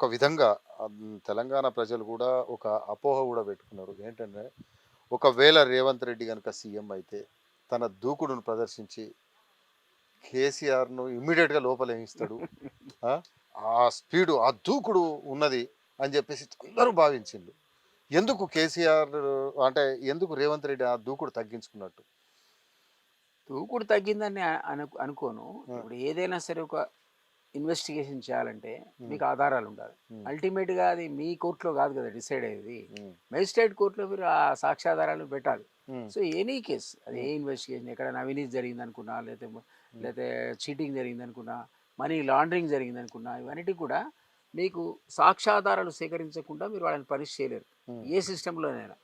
ఒక విధంగా తెలంగాణ ప్రజలు కూడా ఒక అపోహ కూడా పెట్టుకున్నారు. ఏంటంటే ఒకవేళ రేవంత్ రెడ్డి కనుక సీఎం అయితే తన దూకుడును ప్రదర్శించి కేసీఆర్ను ఇమ్మీడియట్గా లోపలేమిస్తాడు ఆ? ఆ స్పీడు ఆ దూకుడు ఉన్నది అని చెప్పేసి అందరూ భావించిండు ఎందుకు కేసీఆర్ అంటే ఎందుకు రేవంత్ రెడ్డి ఆ దూకుడు తగ్గించుకున్నట్టు? దూకుడు తగ్గిందని అను అనుకోను. ఇప్పుడు ఏదైనా సరే ఒక ఇన్వెస్టిగేషన్ చేయాలంటే మీకు ఆధారాలు ఉండాలి. ఉమ్. అల్టిమేట్గా అది మీ కోర్టులో కాదు కదా డిసైడ్ అయ్యేది. మెజిస్ట్రేట్ కోర్టులో మీరు ఆ సాక్ష్యాధారాలు పెట్టాలి. సో ఎనీ కేస్ అది ఏ ఇన్వెస్టిగేషన్ ఎక్కడ అవినీతి జరిగింది అనుకున్నా లేకపోతే లేకపోతే చీటింగ్ జరిగింది అనుకున్నా మనీ లాండరింగ్ జరిగింది అనుకున్నా ఇవన్నిటి కూడా మీకు సాక్ష్యాధారాలు సేకరించకుండా మీరు వాళ్ళని పనిష్ చేయలేరు. ఏ సిస్టంలోనైనా.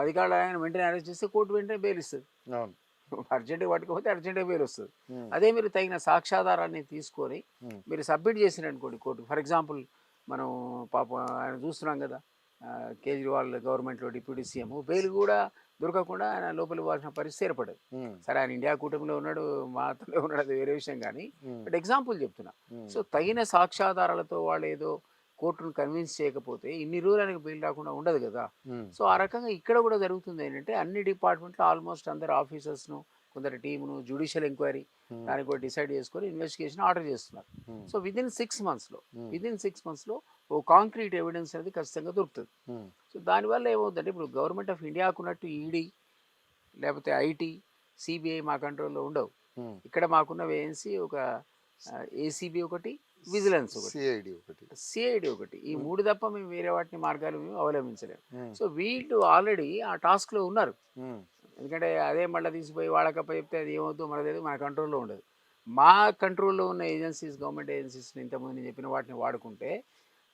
అధికారులు ఆయన వెంటనే అరెస్ట్ చేస్తే కోర్టు వెంటనే బెయిల్ ఇస్తుంది. అర్జెంటుగా పట్టుకపోతే అర్జెంటుగా బెయిల్ వస్తుంది. అదే మీరు తగిన సాక్ష్యాధారాన్ని తీసుకొని మీరు సబ్మిట్ చేసిన అనుకోండి కోర్టు. ఫర్ ఎగ్జాంపుల్ మనం పాప ఆయన చూస్తున్నాం కదా కేజ్రీవాల్ గవర్నమెంట్లో డిప్యూటీ సీఎం. బెయిల్ కూడా దొరకకుండా ఆయన లోపల ఇవ్వాల్సిన పరిస్థితి ఏర్పడదు. సరే ఆయన ఇండియా కూటమిలో ఉన్నాడు మాతలో ఉన్నాడు అది వేరే విషయం కానీ. బట్ ఎగ్జాంపుల్ చెప్తున్నా. సో తగిన సాక్ష్యాధారాలతో వాళ్ళు ఏదో కోర్టును కన్విన్స్ చేయకపోతే ఇన్ని రోజులు ఆయనకు బెయిల్ రాకుండా ఉండదు కదా! సో ఆ రకంగా ఇక్కడ కూడా జరుగుతుంది ఏంటంటే అన్ని డిపార్ట్మెంట్లో ఆల్మోస్ట్ అందరు ఆఫీసర్స్ను కొందరు టీమును జ్యుడిషియల్ ఎంక్వైరీ దానికి కూడా డిసైడ్ చేసుకొని ఇన్వెస్టిగేషన్ ఆర్డర్ చేస్తున్నారు. సో విత్ ఇన్ సిక్స్ మంత్స్లో విత్ ఇన్ సిక్స్ మంత్స్లో ఓ కాంక్రీట్ ఎవిడెన్స్ అనేది ఖచ్చితంగా దొరుకుతుంది. సో దానివల్ల ఏమవుతుందంటే ఇప్పుడు గవర్నమెంట్ ఆఫ్ ఇండియాకు ఉన్నట్టు ఈడీ లేకపోతే ఐటీ సిబిఐ మా కంట్రోల్లో ఉండవు. ఇక్కడ మాకున్న వేఎన్సీ ఒక ఏసీబీ ఒకటి విజిలెన్స్ ఒకటి. సిఐడి ఒకటి. సిఐడి ఒకటి. ఈ మూడు తప్ప మేము వేరే వాటిని మార్గాలు మేము అవలంబించలేము సో వీళ్ళు ఆల్రెడీ ఆ టాస్క్లో ఉన్నారు. ఉమ్, ఎందుకంటే అదే మళ్ళీ తీసిపోయి వాళ్ళకప్ప చెప్తే అది ఏమవుతుందో ఏదో మన కంట్రోల్లో ఉండదు. మా కంట్రోల్లో ఉన్న ఏజెన్సీస్ గవర్నమెంట్ ఏజెన్సీస్ని ఇంతకుముందు నేను చెప్పిన వాటిని వాడుకుంటే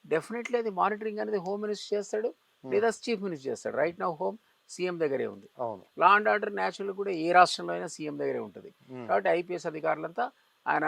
డెఫినెట్లీ అది మానిటరింగ్ అనేది హోమ్ మినిస్టర్ చేస్తాడు లేదా చీఫ్ మినిస్టర్ చేస్తాడు. రైట్ నౌ హోమ్ సీఎం దగ్గరే ఉంది. లా అండ్ ఆర్డర్ న్యాచురల్ కూడా ఏ రాష్ట్రంలో అయినా సీఎం దగ్గరే ఉంటుంది. కాబట్టి ఐపీఎస్ అధికారులంతా ఆయన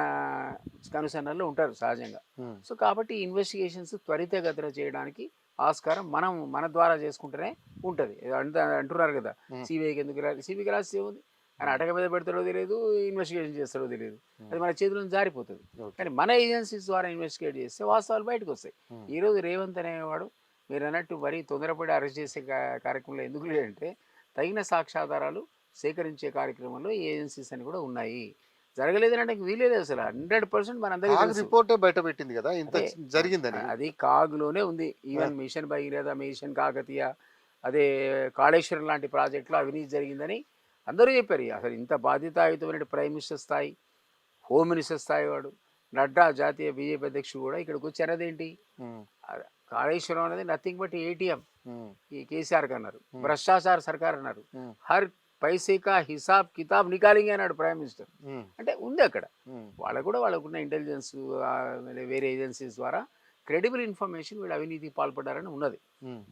కనుసన్నల్లో ఉంటారు సహజంగా. సో కాబట్టి ఇన్వెస్టిగేషన్స్ త్వరితగతిన చేయడానికి ఆస్కారం మనం మన ద్వారా చేసుకుంటేనే ఉంటుంది. అంట అంటున్నారు కదా. సిబిఐకి ఎందుకు రాదు సిబిఐకి రాసి ఏముంది ఆయన అటక మీద పెడతాడో తెలియదు ఇన్వెస్టిగేషన్ చేస్తాడో తెలియదు. అది మన చేతిలో జారిపోతుంది. కానీ మన ఏజెన్సీస్ ద్వారా ఇన్వెస్టిగేట్ చేస్తే వాస్తవాలు బయటకు వస్తాయి. ఈరోజు రేవంత్ అనేవాడు మీరు అన్నట్టు మరీ తొందరపడి అరెస్ట్ చేసే కార్యక్రమంలో ఎందుకు లేదంటే తగిన సాక్ష్యాధారాలు సేకరించే కార్యక్రమంలో ఈ ఏజెన్సీస్ అని కూడా ఉన్నాయి. జరగలేదని అంటే వీలేదు అసలు. హండ్రెడ్ పర్సెంట్ మనందరికీ. రిపోర్టే బయట పెట్టింది కదా ఇంత. జరిగిందని. అది కాగులోనే ఉంది. Even mission Bhagiratha mission Kakatiya అదే కాళేశ్వరం లాంటి ప్రాజెక్టులో అవినీతి జరిగిందని అందరూ చెప్పారు. అసలు ఇంత బాధ్యతాయుతమైన ప్రైమ్ మినిస్టర్ స్థాయి హోమ్ మినిస్టర్ స్థాయి వాడు నడ్డా జాతీయ బీజేపీ అధ్యక్షుడు కూడా ఇక్కడికి వచ్చి అన్నదేంటి? ఆ- కాళేశ్వరం అనేది నథింగ్ బట్ ఏటీఎం ఈ కేసీఆర్ అన్నారు. భ్రష్టాచార సర్కార్ అన్నారు. హర్ పైసే కా హిసాబ్ కితాబ్ నికాలింగ్ అన్నాడు ప్రైమ్ మినిస్టర్. అంటే ఉంది అక్కడ. వాళ్ళకు కూడా వాళ్ళకున్న ఇంటెలిజెన్స్ వేరే ఏజెన్సీస్ ద్వారా క్రెడిబుల్ ఇన్ఫర్మేషన్ వీళ్ళు అవినీతికి పాల్పడ్డారని ఉన్నది.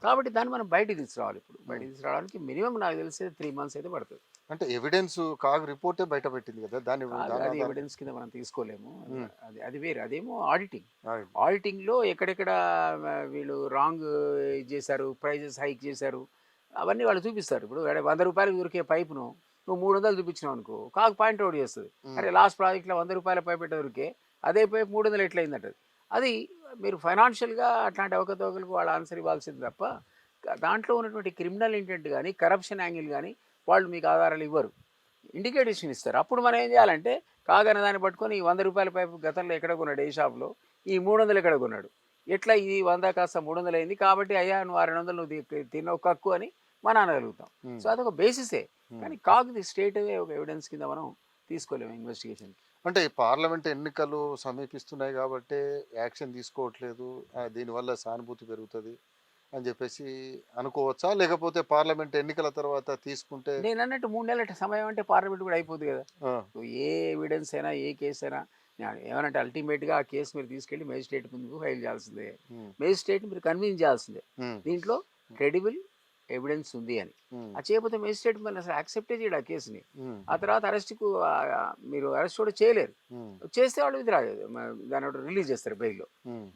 కాబట్టి దాన్ని మనం బయటికి తీసుకురావాలి ఇప్పుడు. బయటికి తీసుకురావడానికి మినిమం నాకు తెలిసి త్రీ మంత్స్ అయితే పడుతుంది. అంటే ఎవిడెన్స్ కాగ్ రిపోర్టే బయట పెట్టింది కదా దాని అది- ఎవిడెన్స్ కింద మనం తీసుకోలేము. అది అది వేరే. అదేమో ఆడిటింగ్. ఆడిటింగ్లో ఎక్కడెక్కడ వీళ్ళు రాంగ్ చేశారు ప్రైజెస్ హైక్ చేశారు అవన్నీ వాళ్ళు చూపిస్తారు. ఇప్పుడు వంద రూపాయలకు దొరికే పైపును నువ్వు మూడు వందలు చూపించినావు అనుకో కాకు పాయింట్ అవుట్ చేస్తుంది. అరే లాస్ట్ ప్రాజెక్ట్లో వంద రూపాయల పైప్ ఎట్ట దొరికే అదే పైపు మూడు వందలు ఎట్లయిందంటది. అది మీరు ఫైనాన్షియల్గా అట్లాంటి అవకతవకలకు వాళ్ళు ఆన్సర్ ఇవ్వాల్సింది తప్ప దాంట్లో ఉన్నటువంటి క్రిమినల్ ఇంటెంట్ కానీ కరప్షన్ యాంగిల్ కానీ వాళ్ళు మీకు ఆధారాలు ఇవ్వరు. ఇండికేషన్ ఇస్తారు. అప్పుడు మనం ఏం చేయాలంటే కాగన దాన్ని పట్టుకొని ఈ వంద రూపాయల పైపు గతంలో ఎక్కడ కొన్నాడు? ఏ షాప్లో? ఈ మూడు వందలు ఎక్కడ కొన్నాడు? ఎట్లా ఇది వంద కాస్త మూడు వందలు అయింది కాబట్టి అయ్యా నువ్వు ఆ రెండు వందలు నువ్వు తిన్నావు కక్కు అని మనం అనగలుగుతాం. సో అదొక బేసిసే. కానీ కాగ్ది స్టేట్ ఒక ఎవిడెన్స్ కింద మనం తీసుకోలేము ఇన్వెస్టిగేషన్ అంటే పార్లమెంట్ ఎన్నికలు సమీపిస్తున్నాయి కాబట్టి యాక్షన్ తీసుకోవట్లేదు. దీనివల్ల సానుభూతి పెరుగుతుంది అని చెప్పేసి అనుకోవచ్చా? లేకపోతే పార్లమెంట్ ఎన్నికల తర్వాత తీసుకుంటే నేను అన్నట్టు మూడు నెలల సమయం అంటే పార్లమెంట్ కూడా అయిపోతుంది కదా. ఏ ఎవిడెన్స్ అయినా ఏ కేసు అయినా ఏమనంటే అల్టిమేట్గా ఆ కేసు మీరు తీసుకెళ్ళి మేజిస్ట్రేట్ ముందుకు ఫైల్ చేయాల్సిందే. మేజిస్ట్రేట్ మీరు కన్విన్స్ చేయాల్సిందే. దీంట్లో క్రెడిబుల్ ఎవిడెన్స్ ఉంది అని. ఆ చేయకపోతే మేజిస్ట్రేట్ మరి అసలు యాక్సెప్టే చేయడు ఆ కేసుని. ఆ తర్వాత అరెస్ట్కు మీరు అరెస్ట్ కూడా చేయలేరు. చేస్తే వాళ్ళు విధిరా దాని రిలీజ్ చేస్తారు బెయిల్లో.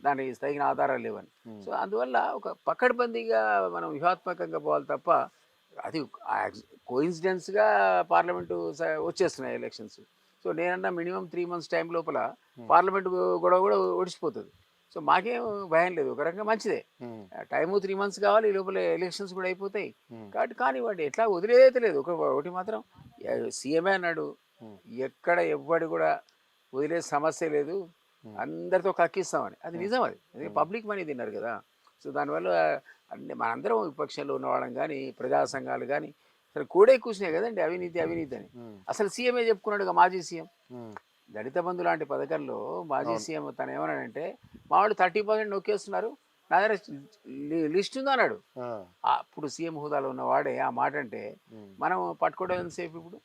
దానికి తగిన ఆధారాలు లేవని. సో అందువల్ల ఒక పకడ్బందీగా మనం వ్యూహాత్మకంగా పోవాలి తప్ప అది కోయిన్సిడెన్స్గా పార్లమెంటు వచ్చేస్తున్నాయి ఎలక్షన్స్. సో నేనన్నా మినిమం త్రీ మంత్స్ టైం లోపల పార్లమెంట్ గొడవ కూడా ఒడిచిపోతుంది సో మాకేం భయం లేదు. ఒక రకంగా మంచిదే. టైము త్రీ మంత్స్ కావాలి ఈ లోపల ఎలక్షన్స్ కూడా అయిపోతాయి. కాబట్టి కానివ్వండి ఎట్లా వదిలేదైతే లేదు ఒక ఒకటి మాత్రం సీఎంఏ అన్నాడు. ఎక్కడ ఎవ్వడు కూడా వదిలే సమస్య లేదు. అందరితో కక్కిస్తామని. అది నిజం అది. అది పబ్లిక్ మనీ తిన్నారు కదా. సో దానివల్ల అన్ని మనందరం విపక్షంలో ఉన్నవాళ్ళం కానీ ప్రజా సంఘాలు కానీ అసలు కూడే కూర్చున్నాయి కదండి అవినీతి అవినీతి అని. అసలు సీఎంఏ చెప్పుకున్నాడు మాజీ సీఎం? దళిత బంధు లాంటి పథకంలో మాజీ. సీఎం తను ఏమన్నాడంటే మా వాళ్ళు థర్టీ పర్సెంట్ నొక్కేస్తున్నారు నా దగ్గర లిస్ట్ ఉంది అన్నాడు. అప్పుడు సీఎం హోదాలో ఉన్న వాడే ఆ మాట అంటే మనం పట్టుకోవడం సేఫ్ ఇప్పుడు?